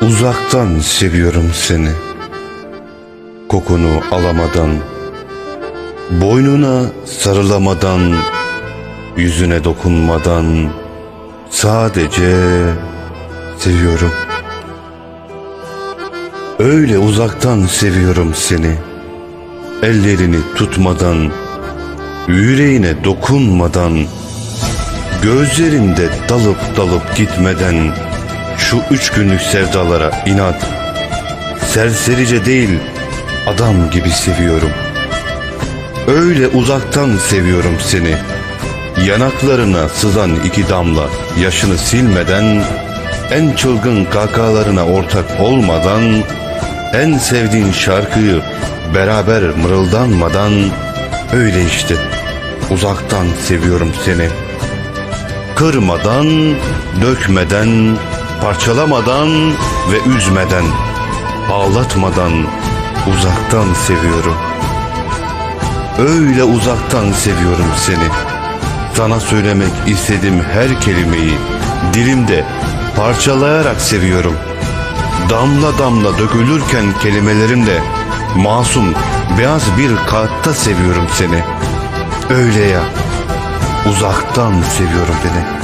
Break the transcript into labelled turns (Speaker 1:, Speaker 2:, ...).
Speaker 1: Uzaktan seviyorum seni. Kokunu alamadan, boynuna sarılamadan, yüzüne dokunmadan sadece seviyorum. Öyle uzaktan seviyorum seni. Ellerini tutmadan, yüreğine dokunmadan, gözlerinde dalıp dalıp gitmeden şu üç günlük sevdalara inat. Serserice değil, adam gibi seviyorum. Öyle uzaktan seviyorum seni. Yanaklarına sızan iki damla yaşını silmeden, en çılgın kakalarına ortak olmadan, en sevdiğin şarkıyı beraber mırıldanmadan, öyle işte uzaktan seviyorum seni. Kırmadan, dökmeden, parçalamadan ve üzmeden, ağlatmadan uzaktan seviyorum. Öyle uzaktan seviyorum seni. Sana söylemek istediğim her kelimeyi dilimde parçalayarak seviyorum. Damla damla dökülürken kelimelerimle masum beyaz bir kağıtta seviyorum seni. Öyle ya uzaktan seviyorum beni.